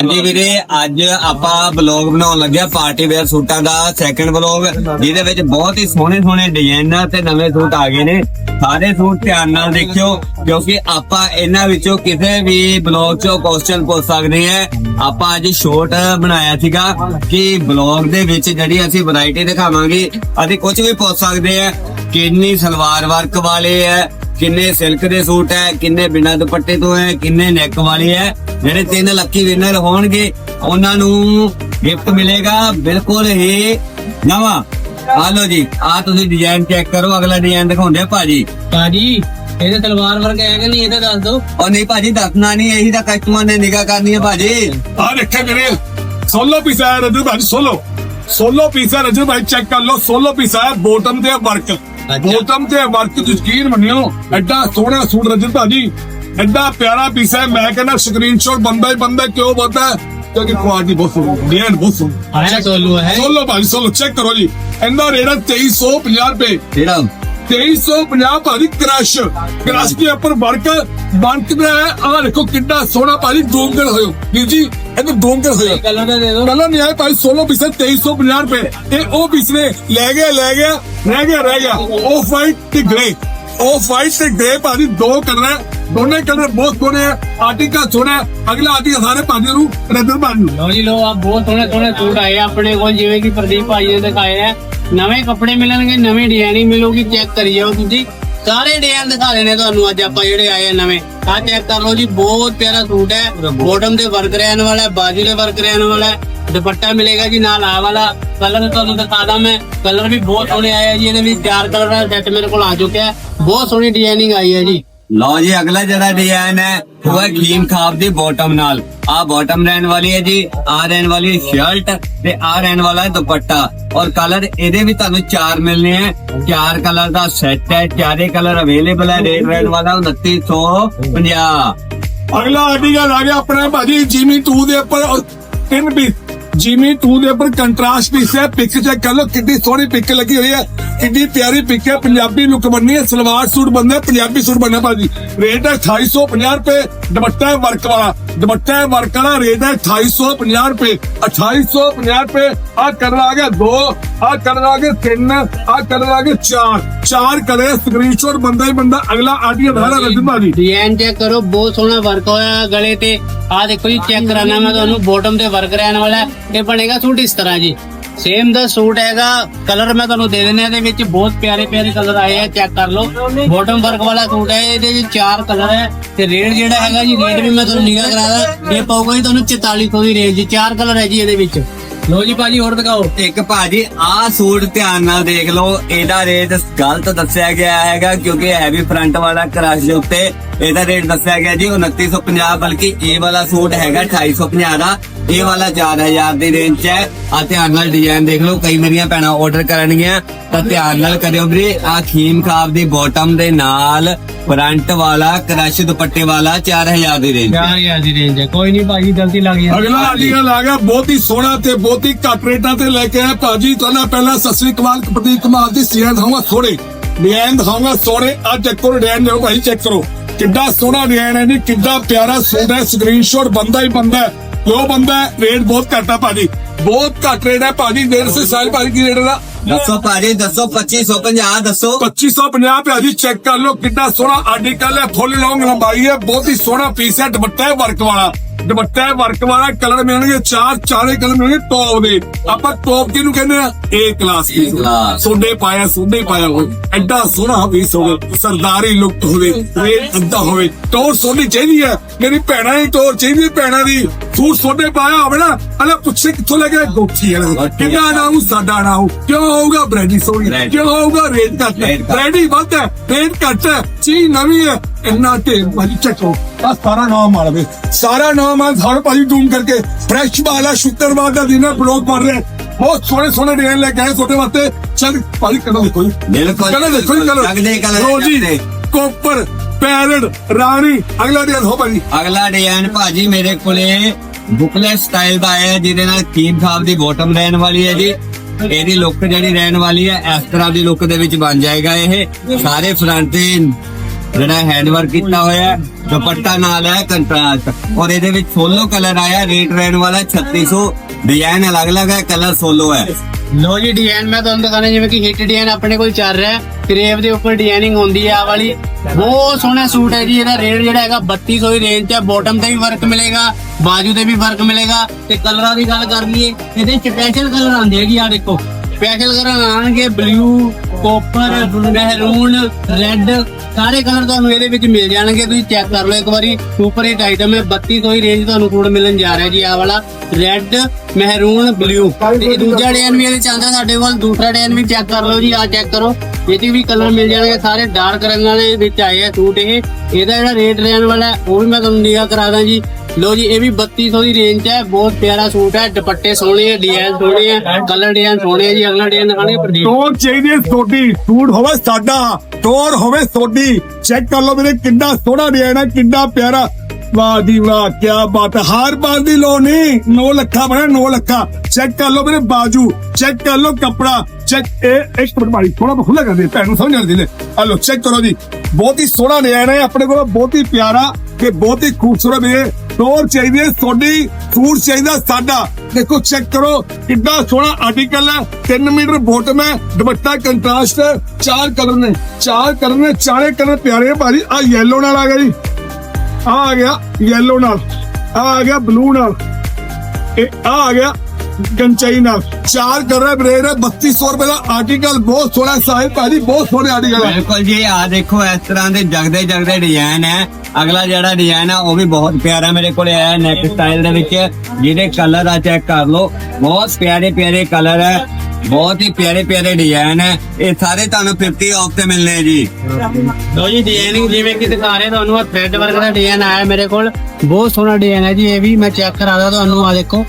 ਹਾਂਜੀ ਵੀਰੇ, ਅੱਜ ਆਪਾਂ ਬਲੌਗ ਬਣਾਉਣ ਲੱਗਿਆ ਪਾਰਟੀ ਵੇਅਰ ਸੂਟਾਂ ਦਾ ਸੈਕੰਡ ਬਲੌਗ ਜਿਹਦੇ ਵਿੱਚ ਬਹੁਤ ਹੀ ਸੋਹਣੇ ਸੋਹਣੇ ਡਿਜ਼ਾਈਨਰ ਤੇ ਨਵੇਂ ਸੂਟ ਆ ਗਏ ਨੇ। ਸਾਰੇ ਸੂਟ ਧਿਆਨ ਨਾਲ ਦੇਖਿਓ, ਕਿਉਂਕਿ ਆਪਾਂ ਇਹਨਾਂ ਵਿੱਚੋਂ ਕਿਸੇ ਵੀ ਬਲੌਗ 'ਚੋਂ ਕੁਐਸਚਨ ਪੁੱਛ ਸਕਦੇ ਆ ਆਪਾਂ ਅੱਜ ਸ਼ੋਰਟ ਬਣਾਇਆ ਸੀਗਾ ਕਿ ਬਲੌਗ ਦੇ ਵਿੱਚ ਜਿਹੜੀ ਅਸੀਂ ਵੈਰਾਈਟੀ ਦਿਖਾਵਾਂਗੇ, ਅਸੀਂ ਕੁਝ ਵੀ ਪੁੱਛ ਸਕਦੇ ਆ ਕਿੰਨੀ ਸਲਵਾਰ ਵਰਕ ਵਾਲੇ ਹੈ ਕਿੰਨੇ ਸਿਲਕ ਦੇ ਸੂਟ ਹੈ ਕਿੰਨੇ ਬਿਨਾਂ ਦੁਪੱਟੇ ਤੋਂ ਹੈ ਕਿੰਨੇ ਨੈਕ ਵਾਲੇ ਹੈ ਜਿਹੜੇ ਤਿੰਨ ਲੱਕੀ ਵਿਨਰ ਹੋਣਗੇ ਉਹਨਾਂ ਨੂੰ ਗਿਫਟ ਮਿਲੇਗਾ। ਬਿਲਕੁਲ ਹੀ ਨਵਾਂ। ਆ ਲਓ ਜੀ ਆ ਤੁਸੀਂ ਡਿਜ਼ਾਈਨ ਚੈੱਕ ਕਰੋ ਅਗਲਾ ਡਿਜ਼ਾਈਨ ਦਿਖਾਉਂਦੇ ਆ ਭਾਜੀ। ਭਾਜੀ ਇਹਦੇ ਤਲਵਾਰ ਵਰਗਾ ਹੈ ਕਿ ਨਹੀਂ ਇਹ ਤਾਂ ਦੱਸ ਦਿਓ। ਉਹ ਨਹੀਂ ਭਾਜੀ ਦੱਸਣਾ ਨਹੀਂ ਇਹੀ ਤਾਂ ਕਸਟਮਰ ਨੇ ਨਿਗਾਹ ਕਰਨੀ ਹੈ ਭਾਜੀ। ਆ ਦੇਖਿਆ ਕਰੇ 16 ਪੀਸ ਆਇਆ ਰਜੂ ਭਾਈ 16 16 ਪੀਸ ਆ ਰਜੂ ਭਾਈ ਚੈੱਕ ਕਰ ਲਓ 16 ਪੀਸ ਆਇਆ ਬੋਟਮ ਤੇ ਵਰਕ ਬੋਟਮ ਤੇ ਵਰਕ ਤੁਸੀਂ ਯਕੀਨ ਮੰਨਿਓ ਐਡਾ ਸੋਹਣਾ ਸੂਟ ਰਜੂ ਭਾਜੀ ਐਡਾ ਪਿਆਰਾ ਪੀਸ ਹੈ। ਮੈਂ ਕਹਿੰਦਾ ਸਕਰੀਨਸ਼ਾਟ ਬੰਦਾ ਹੀ ਬੰਦਾ ਕਿਉਂ ਬੰਦਾ ਕਿਉਂਕਿ ਕੁਆਲਿਟੀ ਬਹੁਤ ਸੋਹਣੀ ਡਿਜ਼ਾਈਨ ਬਹੁਤ ਸੋਹਣਾ ਆਇਆ ਸੋਲੂ ਹੈ। 16 ਭਾਈ 16 ਚੈੱਕ ਕਰੋ ਜੀ। ਇਹਦਾ ਰੇਟ ਹੈ 2350 ਰੁਪਏ। ਜਿਹੜਾ 2350 ਭਾਜੀ ਕ੍ਰਸ਼ ਕ੍ਰਸ਼ ਦੇ ਉੱਪਰ ਵਰਕ ਵਰਕ ਦਾ ਆ ਦੇਖੋ ਕਿੰਨਾ ਸੋਹਣਾ ਭਾਜੀ ਡੋਂਗਰ ਹੋਇਓ। ਵੀਰ ਜੀ ਇਹਨੂੰ ਡੋਂਗਰ ਹੋਇਓ। ਕਲਰ ਦਾ ਦੇ ਦਿਓ। ਪਹਿਲਾਂ ਨਹੀਂ ਆਏ ਭਾਈ 16 ਪੀਸ 2350 ਰੁਪਏ। ਇਹ ਉਹ ਪੀਸ ਨੇ। ਲੈ ਗਿਆ ਲੈ ਗਿਆ ਰਹਿ ਗਿਆ ਰਹਿ ਗਿਆ। ਉਹ ਵਾਈਟ ਤੇ ਗ੍ਰੇ ਉਹ ਵਾਈਟ ਤੇ ਗ੍ਰੇ ਭਾਜੀ ਦੋ ਕਲਰ ਹੈ। ਦੋਨੇ ਕਲਰ ਬਹੁਤ ਸੋਹਣੇ ਹੈ ਆਰਟੀਕਲ ਸੋਹਣਾ ਅਗਲਾ ਆਰਟੀਕਲ ਸਾਰੇ ਭਾਜੀ ਨੂੰ ਰਦਰ ਭਾਜੀ ਨੂੰ ਲਓ ਜੀ ਲੋ ਆ ਬਹੁਤ ਸੋਹਣੇ ਸੋਹਣੇ ਸੂਟ ਆਏ ਆ ਆਪਣੇ ਕੋਲ ਜਿਵੇਂ ਕਿ ਪ੍ਰਦੀਪ ਭਾਜੀ ਨੇ ਦਿਖਾਏ ਆ। ਨਵੇਂ ਕੱਪੜੇ ਮਿਲਣਗੇ ਨਵੀਂ ਡਿਜ਼ਾਈਨਿੰਗ ਮਿਲੂਗੀ ਚੈੱਕ ਕਰੀ ਜਾਓ ਤੁਸੀਂ। ਸਾਰੇ ਡਿਜ਼ਾਈਨ ਦਿਖਾ ਰਹੇ ਨੇ ਤੁਹਾਨੂੰ ਅੱਜ ਆਪਾਂ ਜਿਹੜੇ ਆਏ ਆ ਨਵੇਂ। ਆ ਚੈੱਕ ਕਰ ਲਓ ਜੀ ਬਹੁਤ ਪਿਆਰਾ ਸੂਟ ਹੈ। ਬੋਟਮ ਦੇ ਵਰਕ ਰਹਿਣ ਵਾਲਾ ਬਾਜੂ ਦੇ ਵਰਕ ਰਹਿਣ ਵਾਲਾ ਦੁਪੱਟਾ ਮਿਲੇਗਾ ਜੀ ਨਾਲ ਆ ਵਾਲਾ ਕਲਰ ਤੁਹਾਨੂੰ ਦਿਖਾ ਦਾਂ ਮੈਂ। ਕਲਰ ਵੀ ਬਹੁਤ ਸੋਹਣੇ ਆਏ ਆ ਜੀ ਇਹਦੇ ਵਿੱਚ ਚਾਰ ਕਲਰ ਦਾ ਸੈੱਟ ਮੇਰੇ ਕੋਲ ਆ ਚੁੱਕਿਆ ਬਹੁਤ ਸੋਹਣੀ ਡਿਜ਼ਾਈਨਿੰਗ ਆਈ ਹੈ ਜੀ। ਲਓ ਜੀ, ਅਗਲਾ ਜਿਹੜਾ ਡਿਜ਼ਾਈਨ ਹੈ, ਉਹ ਹੈ ਖੀਮ ਖਾਬ ਦੀ ਬਾਟਮ ਨਾਲ। ਆ ਬਾਟਮ ਰਹਿਣ ਵਾਲੀ ਹੈ ਜੀ ਆ ਰਹਿਣ ਵਾਲੀ ਹੈ ਸ਼ਰਟ ਤੇ ਆ ਰਹਿਣ ਵਾਲਾ ਹੈ ਦੁਪੱਟਾ। ਔਰ ਕਲਰ ਇਹਦੇ ਵੀ ਤੁਹਾਨੂੰ ਚਾਰ ਮਿਲਨੇ ਹੈ ਚਾਰ ਕਲਰ ਦਾ ਸੈੱਟ ਹੈ, ਚਾਰੇ ਕਲਰ ਅਵੇਲੇਬਲ ਹੈ ਰੇਟ ਰਹਿਣ ਵਾਲਾ 2950 ਅਗਲਾ ਆਰਟੀਕਲ ਆ ਗਿਆ ਆਪਣਾ ਭਾਜੀ ਜਿਮੀ 2 ਦੇ ਉੱਪਰ, ਤਿੰਨ ਪੀਸ ਜਿਮੀ 2 ਦੇ ਉੱਪਰ ਕੰਟਰਾਸਟ ਪੀਸ ਹੈ। ਪਿਕ ਚੈੱਕ ਕਰ ਲਓ ਕਿੰਨੀ ਸੋਹਣੀ ਪਿਕ ਲੱਗੀ ਹੋਈ ਹੈ। ਕਿੰਨੀ ਪਿਆਰੀ ਪਿਕ ਹੈ। ਪੰਜਾਬੀ ਲੁੱਕ ਬਣਨੀ ਹੈ। ਸਲਵਾਰ ਸੂਟ ਬਣਨਾ ਪੰਜਾਬੀ ਸੂਟ ਬਣਨਾ ਭਾਜੀ। ਰੇਟ ਹੈ 2850 ਰੁਪਏ। ਦੁਪੱਟਾ ਹੈ ਵਰਕ ਵਾਲਾ ਦੁਪੱਟਾ ਵਰਕ ਵਾਲਾ ਰੇਟ ਹੈ 2850 ਰੁਪਏ। 2850 ਰੁਪਏ। ਆ ਕਲਰ ਆ ਗਿਆ ਦੋ ਆ ਕਲਰ ਆ ਗਿਆ ਤਿੰਨ ਆ ਕਲਰ ਆ ਗਿਆ ਚਾਰ। ਚਾਰ ਕਲਰ ਸਕਰੀਨਸ਼ਾਟ ਬੰਦਾ ਹੀ ਬੰਦਾ ਅਗਲਾ ਆਰਟੀਕਲ ਧਾਰਾ ਰਜਨ ਭਾਜੀ ਡਿਜ਼ਾਈਨ ਚੈੱਕ ਕਰੋ ਬਹੁਤ ਸੋਹਣਾ ਵਰਕ ਹੋਇਆ ਗਲੇ ਤੇ। ਆ ਦੇਖੋ ਜੀ ਚੈੱਕ ਕਰਾਣਾ ਮੈਂ ਤੁਹਾਨੂੰ ਬੋਟਮ ਤੇ ਵਰਕ ਰਹਿਣ ਵਾਲਾ। ਇਹ ਬਣੇਗਾ ਸੂਟ ਇਸ ਤਰ੍ਹਾਂ ਜੀ। ਸੇਮ ਦਾ ਸੂਟ ਹੈਗਾ ਕਲਰ ਮੈਂ ਤੁਹਾਨੂੰ ਦੇ ਦਿੰਦਾ ਇਹਦੇ ਵਿੱਚ ਬਹੁਤ ਪਿਆਰੇ ਪਿਆਰੇ ਕਲਰ ਆਏ ਆ ਚੈੱਕ ਕਰ ਲਓ। ਬੋਟਮ ਵਰਕ ਵਾਲਾ ਸੂਟ ਹੈ, ਇਹਦੇ ਵਿੱਚ ਚਾਰ ਕਲਰ ਹੈ, ਤੇ ਰੇਟ ਜਿਹੜਾ ਹੈਗਾ ਜੀ ਰੇਟ ਵੀ ਮੈਂ ਤੁਹਾਨੂੰ ਨਿਗਾਹ ਕਰਾਦਾ ਇਹ ਪਊਗਾ ਜੀ ਤੁਹਾਨੂੰ 4400 ਦੀ ਰੇਂਜ ਚਾਰ ਕਲਰ ਹੈ ਜੀ ਇਹਦੇ ਵਿੱਚ। ਲੋ ਜੀ ਭਾਜੀ, ਹੋਰ ਦਿਖਾਓ। ਇੱਕ ਭਾਜੀ ਆਹ ਸੂਟ ਧਿਆਨ ਨਾਲ ਦੇਖ ਲਓ, ਇਹਦਾ ਰੇਟ ਗਲਤ ਦੱਸਿਆ ਗਿਆ ਹੈਗਾ, ਕਿਉਂਕਿ ਹੈਵੀ ਫਰੰਟ ਵਾਲਾ ਕ੍ਰਸ਼ ਦੇ ਉੱਤੇ ਇਹਦਾ ਰੇਟ ਦੱਸਿਆ ਗਿਆ ਜੀ 2950 ਬਲਕਿ ਇਹ ਵਾਲਾ ਸੂਟ ਹੈਗਾ 2850 ਦਾ। ਇਹ ਵਾਲਾ 4000 ਦੀ ਰੇਂਜ 'ਚ ਹੈ। ਆ ਧਿਆਨ ਨਾਲ ਡਿਜ਼ਾਈਨ ਦੇਖ ਲਓ ਕਈ ਮੇਰੀਆਂ ਭੈਣਾਂ ਆਰਡਰ ਕਰਨਗੀਆਂ। ਤਾਂ ਧਿਆਨ ਨਾਲ ਕਰਿਓ ਵੀਰੇ ਆ ਖੀਮ ਖਾਬ ਦੀ ਬਾਟਮ ਦੇ ਨਾਲ ਫਰੰਟ ਵਾਲਾ ਕ੍ਰਸ਼ ਦੁਪੱਟੇ ਵਾਲਾ 4000 ਦੀ ਰੇਂਜ 4000 ਦੀ ਰੇਂਜ ਹੈ। ਕੋਈ ਨਹੀਂ ਭਾਜੀ ਗਲਤੀ ਲੱਗ ਗਈ ਅਗਲਾ ਆਰਟੀਕਲ ਆ ਗਿਆ ਬਹੁਤ ਹੀ ਸੋਹਣਾ ਤੇ ਬਹੁਤ ਹੀ ਘੱਟ ਰੇਟਾਂ ਤੇ ਲੈ ਕੇ ਆਇਆ। ਭਾਜੀ ਤੁਹਾਨੂੰ ਪਹਿਲਾਂ ਸਤਿ ਸ੍ਰੀ ਅਕਾਲ ਪ੍ਰਦੀਪ ਕੁਮਾਰ ਦੀ ਸੀਆਂ ਦਿਖਾਉਂਗਾ ਸੋਹਣੇ ਡਿਜ਼ਾਈਨ ਦਿਖਾਉਂਗਾ ਸੋਹਣੇ ਆ ਚੈੱਕ ਕਰੋ ਡਿਜ਼ਾਈਨ ਲਿਓ ਭਾਈ ਚੈੱਕ ਕਰੋ। ਕਿੱਡਾ ਸੋਹਣਾ ਡਿਜ਼ਾਈਨ ਹੈ ਜੀ ਕਿੱਡਾ ਪਿਆਰਾ ਸੂਟ ਹੈ ਸਕਰੀਨਸ਼ਾਟ ਬੰਦਾ ਹੀ ਬੰਦਾ ਹੈ। ਲੋ ਬੰਦਾ ਰੇਟ ਬਹੁਤ ਘੱਟ ਹੈ ਭਾਜੀ। ਬਹੁਤ ਘੱਟ ਰੇਟ ਹੈ ਭਾਜੀ ਦੇਰ ਸੇ ਸਾਲ ਭਾਜੀ ਕੀ ਰੇਟ ਦਾ ਦੱਸੋ ਭਾਜੀ ਦੱਸੋ 2550 ਦੱਸੋ। 2550 ਭਾਜੀ ਚੈੱਕ ਕਰ ਲਓ ਕਿੱਡਾ ਸੋਹਣਾ ਆਰਟੀਕਲ ਹੈ ਫੁੱਲ ਲੌਂਗ ਲੰਬਾਈ ਹੈ ਬਹੁਤ ਹੀ ਸੋਹਣਾ ਪੀਸ ਹੈ ਦੁਪੱਟਾ ਹੈ ਵਰਕ ਵਾਲਾ। ਦੁਪੱਟਾ ਹੈ ਵਰਕ ਵਾਲਾ ਕਲਰ ਮਿਲਣਗੇ ਚਾਰ ਚਾਰੇ ਕਲਰ ਮਿਲਣਗੇ ਟੌਪ ਦੇ। ਆਪਾਂ ਟੌਪ ਕਿਹਨੂੰ ਕਹਿੰਦੇ ਆ? A class class। ਸੋਡੇ ਪਾਇਆ ਸੋਡੇ ਪਾਇਆ ਹੋਵੇ। ਐਡਾ ਸੋਹਣਾ ਪੀਸ ਹੋਵੇ ਸਰਦਾਰੀ ਲੁੱਕ ਹੋਵੇ ਰੇਟ ਅੱਧਾ ਹੋਵੇ। ਟੌਰ ਸੋਡੀ ਚਾਹੀਦੀ ਹੈ। ਮੇਰੀ ਭੈਣਾਂ ਦੀ ਟੌਰ ਚਾਹੀਦੀ ਹੈ ਭੈਣਾਂ ਦੀ। ਸੂਟ ਸੋਡੇ ਪਾਇਆ ਹੋਵੇ ਨਾ ਅਲੇ ਪੁੱਛੇ ਕਿੱਥੋਂ ਲੈ ਕੇ? ਗੋਠੀ ਗੋਠੀ ਕਿੰਨਾ ਨਾਮ ਸਾਡਾ ਨਾਮ ਕਿਉਂ ਹੋਊਗਾ? ਬ੍ਰੈਡੀ Bread। ਕਿਉਂ ਹੋਊਗਾ? ਰੇਟ ਘੱਟ Rate ਘੱਟ। ਰੈਡੀ ਵੱਧ ਹੈ। ਰੇਟ ਘੱਟ ਹੈ। ਚੀਜ਼ ਨਵੀਂ ਹੈ। ਇੰਨਾ ਢੇਰ ਭਾਜੀ ਚੱਕੋ। ਆ ਸਾਰਾ ਨਾਮ ਮਾਰਵੇ ਸਾਰਾ ਨਾਮ ਆ ਸਾਰੇ ਭਾਜੀ ਡੂਮ ਕਰਕੇ। ਫਰੈਸ਼ ਵਾਲਾ ਸ਼ੁੱਕਰਵਾਰ ਦਾ ਦਿਨ ਹੈ ਬਲੌਗ ਮਾਰ ਰਿਹਾ ਬਹੁਤ ਸੋਹਣੇ ਸੋਹਣੇ ਡਿਜ਼ਾਈਨ ਲੈ ਕੇ ਆਏ ਤੁਹਾਡੇ ਵਾਸਤੇ। ਚੱਲ ਭਾਜੀ ਕਲਰ ਦੇਖੋ ਜੀ। ਕਲਰ ਦੇਖੋ ਜੀ ਲੱਗਦੇ। ਕੋਪਰ ਪੈਰਟ ਰਾਣੀ। ਅਗਲਾ ਡਿਜ਼ਾਈਨ ਹੋ ਭਾਜੀ। ਅਗਲਾ ਡਿਜ਼ਾਈਨ ਭਾਜੀ ਮੇਰੇ ਕੋਲੇ ਬੁਕਲੈਟ ਸਟਾਈਲ ਦਾ ਹੈ, ਜਿਹਦੇ ਨਾਲ ਕੀਮ ਖਾਬ ਦੀ ਬਾਟਮ ਰਹਿਣ ਵਾਲੀ ਹੈ ਜੀ। ਇਹਦੀ ਲੁੱਕ ਜਿਹੜੀ ਰਹਿਣ ਵਾਲੀ ਹੈ, ਇਸ ਤਰ੍ਹਾਂ ਦੀ ਲੁੱਕ ਦੇ ਵਿੱਚ ਬਣ ਜਾਏਗਾ ਇਹ। ਸਾਰੇ ਫਰੰਟ ਤੇ ਜਿਹੜਾ ਹੈਂਡ ਕੀਤਾ ਹੋਇਆ ਦੁਪੱਟਾ ਨਾਲ ਹੈ ਕੰਟਰਾਸਟ ਔਰ ਇਹਦੇ ਵਿੱਚ ਸੋਲੋ ਕਲਰ ਆਇਆ ਰੇਟ ਰਹਿਣ ਵਾਲਾ 3600 ਡਿਜ਼ਾਈਨ ਅਲੱਗ-ਅਲੱਗ ਹੈ ਕਲਰ ਸੋਲੋ ਹੈ। ਲੋ ਜੀ ਡਿਜ਼ਾਈਨ ਮੈਂ ਤੁਹਾਨੂੰ ਦਿਖਾਣਾ ਜਿਵੇਂ ਕਿ ਹਿੱਟ ਡਿਜ਼ਾਈਨ ਆਪਣੇ ਕੋਲ ਚੱਲ ਰਿਹਾ ਹੈ। ਕਰੇਵ ਦੇ ਉੱਪਰ ਡਿਜ਼ਾਈਨਿੰਗ ਹੁੰਦੀ ਹੈ ਆ ਵਾਲੀ। ਬਹੁਤ ਸੋਹਣਾ ਸੂਟ ਹੈ ਜੀ, ਇਹਦਾ ਰੇਟ ਜਿਹੜਾ ਹੈਗਾ 3200 ਦੀ ਰੇਂਜ 'ਚ ਹੈ। ਬਾਟਮ ਤੇ ਵੀ ਵਰਕ ਮਿਲੇਗਾ, ਬਾਜੂ ਤੇ ਵੀ ਵਰਕ ਮਿਲੇਗਾ। ਤੇ ਕਲਰਾਂ ਦੀ ਗੱਲ ਕਰ ਲਈਏ, ਇਹਦੇ ਸਪੈਸ਼ਲ ਕਲਰ ਆਉਂਦੇ ਹੈਗੇ ਆ ਦੇਖੋ। ਸਪੈਸ਼ਲ ਕਲਰ ਆਣਗੇ ਬਲੂ ਕੋਪਰ ਮਹਿਰੂਨ ਰੈੱਡ ਸਾਰੇ ਕਲਰ ਤੁਹਾਨੂੰ ਇਹਦੇ ਵਿੱਚ ਮਿਲ ਜਾਣਗੇ। ਤੁਸੀਂ ਚੈੱਕ ਕਰ ਲਓ ਇੱਕ ਵਾਰੀ। ਸੁਪਰ ਹਿੱਟ ਆਈਟਮ ਹੈ 3200 ਹੀ ਰੇਂਜ ਤੁਹਾਨੂੰ ਕੋਡ ਮਿਲਣ ਜਾ ਰਿਹਾ ਜੀ, ਆਹ ਵਾਲਾ। ਰੈੱਡ ਮਹਿਰੂਨ ਬਲੂ ਤੇ ਦੂਜਾ ਡਿਜ਼ਾਈਨ ਵੀ ਇਹਦੇ ਚੱਲਦਾ ਸਾਡੇ ਕੋਲ ਦੂਸਰਾ ਡਿਜ਼ਾਈਨ ਵੀ ਚੈੱਕ ਕਰ ਲਓ ਜੀ, ਆਹ ਚੈੱਕ ਕਰੋ। ਇਹਦੇ ਵੀ ਕਲਰ ਮਿਲ ਜਾਣਗੇ ਸਾਰੇ। ਡਾਰਕ ਰੰਗਾਂ ਦੇ ਵਿੱਚ ਆਏ ਆ ਸੂਟ ਇਹ। ਇਹਦਾ ਜਿਹੜਾ ਰੇਟ ਰਹਿਣ ਵਾਲਾ ਉਹ ਵੀ ਮੈਂ ਤੁਹਾਨੂੰ ਨਿਗਾਹ ਕਰਾ ਦਾਂ ਜੀ। ਲੋ ਜੀ, ਇਹ ਵੀ 3200 ਦੀ ਰੇਂਜ 'ਚ ਹੈ। ਬਹੁਤ ਪਿਆਰਾ ਸੂਟ ਹੈ। ਦੁਪੱਟੇ ਸੋਹਣੇ ਆ ਡਿਜ਼ਾਈਨ ਸੋਹਣੇ ਆ ਕਲਰ ਡਿਜ਼ਾਈਨ ਸੋਹਣੇ ਆ ਜੀ। ਅਗਲਾ ਡਿਜ਼ਾਈਨ ਦਿਖਾਣੇ ਪ੍ਰਦੀਪ। ਟੋਰ ਚਾਹੀਦੀ ਹੈ ਤੁਹਾਡੀ। ਸੂਟ ਹੋਵੇ ਸਾਡਾ ਟੋਰ ਹੋਵੇ ਤੁਹਾਡੀ। ਚੈੱਕ ਕਰ ਲਓ ਮੇਰੇ ਕਿੰਨਾ ਸੋਹਣਾ ਡਿਜ਼ਾਈਨ ਹੈ, ਕਿੰਨਾ ਪਿਆਰਾ। ਵਾਹ ਜੀ ਵਾਹ ਕੀ ਬਾਤ ਹੈ। ਹਾਰ ਪਾਉਣ ਦੀ ਲੋੜ ਨਹੀਂ। 9 ਲੱਖਾਂ ਬਣਾ 9 ਲੱਖਾਂ। ਚੈੱਕ ਕਰ ਲਓ ਮੇਰੇ ਬਾਜੂ। ਚੈੱਕ ਕਰ ਲਓ ਕੱਪੜਾ। ਚੈੱਕ ਇਹ ਇੱਕ ਮਿੰਟ ਮਾਰੀ ਥੋੜਾ ਖੁੱਲਾ ਕਰ ਦੇ। ਭੈਣ ਨੂੰ ਸਮਝ ਆਉਂਦੀ ਲੈ ਆ ਲਓ ਚੈੱਕ ਕਰੋ ਜੀ। ਬਹੁਤ ਹੀ ਸੋਹਣਾ ਡਿਜ਼ਾਈਨ ਹੈ। ਆਪਣੇ ਕੋਲ ਬਹੁਤ ਹੀ ਪਿਆਰਾ ਤੇ ਬਹੁਤ ਹੀ ਖੂਬਸੂਰਤ ਹੈ ਟੋਰ ਚਾਹੀਦੀ ਤੁਹਾਡੀ ਸੂਟ ਚਾਹੀਦਾ ਸਾਡਾ। ਦੇਖੋ ਚੈੱਕ ਕਰੋ ਕਿੰਨਾ ਸੋਹਣਾ ਆਰਟੀਕਲ ਹੈ। 3 ਮੀਟਰ ਬੋਟਮ ਹੈ, ਦੁਪੱਟਾ ਕੰਟਰਾਸਟ ਹੈ, ਚਾਰ ਕਲਰ ਨੇ, ਚਾਰ ਕਲਰ ਨੇ, ਚਾਰੇ ਕਲਰ ਪਿਆਰੇ ਭਾਜੀ। ਆ ਯੈਲੋ ਨਾਲ ਆ ਗਿਆ ਜੀ। ਆ ਆ ਗਿਆ ਯੈਲੋ ਨਾਲ ਆ ਆ ਗਿਆ ਬਲੂ ਨਾਲ। ਇਹ ਆ ਆ ਗਿਆ ਗੰਚਾਈ ਨਾਲ। ਚਾਰ ਕਲਰ ਹੈ ਬਰੇਡ ਹੈ 3200 ਰੁਪਏ ਦਾ ਆਰਟੀਕਲ ਬਹੁਤ ਸੋਹਣਾ ਸਾਹਿਬ ਭਾਜੀ, ਬਹੁਤ ਸੋਹਣੇ ਆਰਟੀਕਲ ਹੈ। ਬਿਲਕੁਲ ਜੀ ਆ ਦੇਖੋ, ਇਸ ਤਰ੍ਹਾਂ ਦੇ ਜਗਦੇ ਜਗਦੇ ਡਿਜ਼ਾਈਨ ਹੈ। ਅਗਲਾ ਜਿਹੜਾ ਡਿਜ਼ਾਈਨ ਹੈ, ਉਹ ਵੀ ਬਹੁਤ ਪਿਆਰਾ ਮੇਰੇ ਕੋਲ ਆਇਆ ਹੈ ਨੈਕ ਸਟਾਈਲ ਦੇ ਵਿੱਚ। ਜਿਹਦੇ ਕਲਰ ਆ ਚੈੱਕ ਕਰ ਲਓ। ਬਹੁਤ ਪਿਆਰੇ ਪਿਆਰੇ ਕਲਰ ਹੈ। ਬਹੁਤ ਹੀ ਪਿਆਰੇ ਪਿਆਰੇ ਡਿਜ਼ਾਈਨ ਹੈ। ਇਹ ਸਾਰੇ ਤੁਹਾਨੂੰ 50 ਆਫ ਤੇ ਮਿਲਨੇ ਜੀ। ਲੋ ਜੀ ਡਿਜ਼ਾਈਨਿੰਗ ਜਿਵੇਂ ਕਿ ਦਿਖਾ ਰਹੇ ਤੁਹਾਨੂੰ ਆ ਥ੍ਰੈਡ ਵਰਕ ਦਾ ਡਿਜ਼ਾਈਨ ਆਇਆ ਮੇਰੇ ਕੋਲ। ਬਹੁਤ ਸੋਹਣਾ ਡਿਜ਼ਾਈਨ ਹੈ ਜੀ, ਇਹ ਵੀ ਮੈਂ ਚੈੱਕ ਕਰਾਦਾ ਤੁਹਾਨੂੰ ਆ ਦੇਖੋ।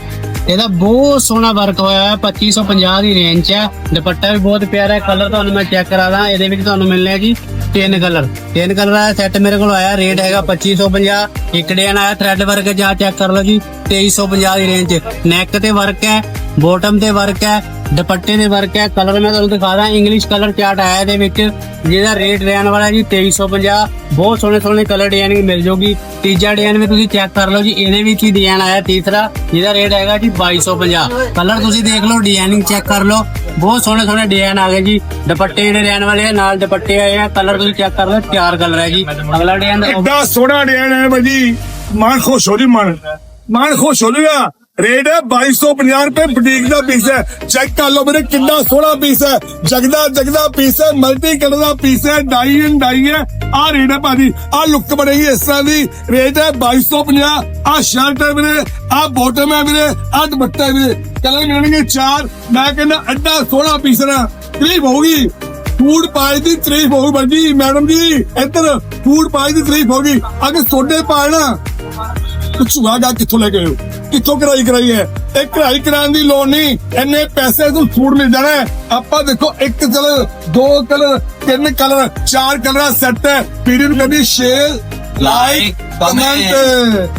ਇਹਦਾ ਬਹੁਤ ਸੋਹਣਾ ਵਰਕ ਹੋਇਆ ਹੈ 2550 ਦੀ ਰੇਂਜ 'ਚ ਹੈ। ਦੁਪੱਟਾ ਵੀ ਬਹੁਤ ਪਿਆਰਾ ਹੈ ਕਲਰ ਤੁਹਾਨੂੰ ਮੈਂ ਚੈੱਕ ਕਰਾ ਕਰਾਦਾ ਇਹਦੇ ਵਿੱਚ ਤੁਹਾਨੂੰ ਮਿਲਣੇ ਆ ਜੀ ਤਿੰਨ ਕਲਰ ਤਿੰਨ ਕਲਰ ਦਾ ਸੈੱਟ ਮੇਰੇ ਕੋਲ ਆਇਆ ਰੇਟ ਹੈਗਾ 2550 ਇੱਕ ਡੇਨ ਆਇਆ ਥ੍ਰੈਡ ਵਰਕ ਜਾ ਚੈੱਕ ਕਰ ਲਓ ਜੀ 2350 ਦੀ ਰੇਂਜ 'ਚ ਨੈਕ ਤੇ ਵਰਕ ਹੈ ਬੋਟਮ ਤੇ ਵਰਕ ਹੈ ਦੁਪੱਟੇ ਦੇ ਵਰਕ ਹੈ ਕਲਰ ਮੈਂ ਤੁਹਾਨੂੰ ਦਿਖਾ ਦਾਂ ਇੰਗਲਿਸ਼ ਕਲਰ ਚਾਰਟ ਆਇਆ ਇਹਦੇ ਵਿੱਚ, ਜਿਹਦਾ ਰੇਟ ਰਹਿਣ ਵਾਲਾ ਜੀ 2350 ਬਹੁਤ ਸੋਹਣੇ ਸੋਹਣੇ ਕਲਰ ਡਿਜ਼ਾਈਨਿੰਗ ਮਿਲ ਜਾਊਗੀ ਤੀਜਾ ਡਿਜ਼ਾਈਨ ਵੀ ਤੁਸੀਂ ਚੈੱਕ ਕਰ ਲਓ ਜੀ, ਇਹਦੇ ਵਿੱਚ ਹੀ ਡਿਜ਼ਾਈਨ ਆਇਆ ਤੀਸਰਾ, ਜਿਹਦਾ ਰੇਟ ਹੈਗਾ ਜੀ 2250 ਕਲਰ ਤੁਸੀਂ ਦੇਖ ਲਓ ਡਿਜ਼ਾਈਨਿੰਗ ਚੈੱਕ ਕਰ ਲਓ, ਬਹੁਤ ਸੋਹਣੇ ਸੋਹਣੇ ਡਿਜ਼ਾਈਨ ਆ ਗਏ ਜੀ। ਦੁਪੱਟੇ ਜਿਹੜੇ ਰਹਿਣ ਵਾਲੇ ਆ, ਨਾਲ ਦੁਪੱਟੇ ਆਏ ਆ ਕਲਰ ਤੁਸੀਂ ਚੈੱਕ ਕਰ ਲਓ, ਚਾਰ ਕਲਰ ਹੈ ਜੀ। ਅਗਲਾ ਡਿਜ਼ਾਈਨ ਐਡਾ ਸੋਹਣਾ ਡਿਜ਼ਾਈਨ ਹੈ ਭਾਜੀ। ਮਨ ਖੁਸ਼ ਹੋ ਜੀ, ਮਨ। ਮਨ ਖੁਸ਼ ਹੋ ਜਾਊਗਾ ਰੇਟ ਹੈ 2250 ਰੁਪਏ, ਬੁਟੀਕ ਦਾ ਪੀਸ ਹੈ। ਚੈੱਕ ਕਰ ਲਓ ਮੇਰੇ ਕਿੰਨਾ ਸੋਹਣਾ ਪੀਸ ਹੈ। ਜਗਦਾ ਜਗਦਾ ਪੀਸ ਹੈ ਮਲਟੀ ਕਲਰ ਦਾ ਪੀਸ ਹੈ ਡਾਈ ਐਂਡ ਡਾਈ ਹੈ। ਆ ਰੇਟ ਹੈ ਭਾਜੀ ਆ ਲੁੱਕ ਬਣੇਗੀ ਇਸ ਤਰ੍ਹਾਂ ਦੀ। ਰੇਟ ਹੈ 2250 ਆ ਸ਼ਰਟ ਹੈ ਵੀਰੇ ਆ ਬੋਟਮ ਹੈ ਵੀਰੇ ਆ ਦੁਪੱਟਾ ਹੈ ਵੀਰੇ। ਕਲਰ ਮਿਲਣਗੇ ਚਾਰ। ਮੈਂ ਕਹਿੰਦਾ ਐਡਾ ਸੋਹਣਾ ਪੀਸ ਹੈ ਨਾ ਕਰੀਬ ਹੋਊਗੀ। ਫੂਡ ਪਾਏ ਦੀ ਤਾਰੀਫ ਹੋਊ ਬੰਦੀ ਮੈਡਮ ਜੀ, ਇੱਧਰ ਫੂਡ ਪਾਏ ਦੀ ਤਾਰੀਫ ਹੋਗੀ ਅਗੇ ਸੋਡੇ ਪਾਣਾ ਪੁੱਛੂਗਾ ਗਾ ਕਿੱਥੋਂ ਲੈ ਕੇ ਹੋ ਕਿੱਥੋਂ ਕਰਾਈ ਕਰਾਈ ਹੈ? ਇਹ ਕਰਾਈ ਕਰਾਉਣ ਦੀ ਲੋੜ ਨਹੀਂ। ਇੰਨੇ ਪੈਸੇ ਤੋਂ ਫੂਡ ਮਿਲ ਜਾਣਾ। ਆਪਾਂ ਦੇਖੋ ਇੱਕ ਕਲਰ ਦੋ ਕਲਰ ਤਿੰਨ ਕਲਰ ਚਾਰ ਕਲਰ ਸੈੱਟ ਹੈ। ਵੀਡੀਓ ਨੂੰ ਕਰਨੀ ਸ਼ੇਅਰ ਲਾਈਕ. ਕਮੈਂਟ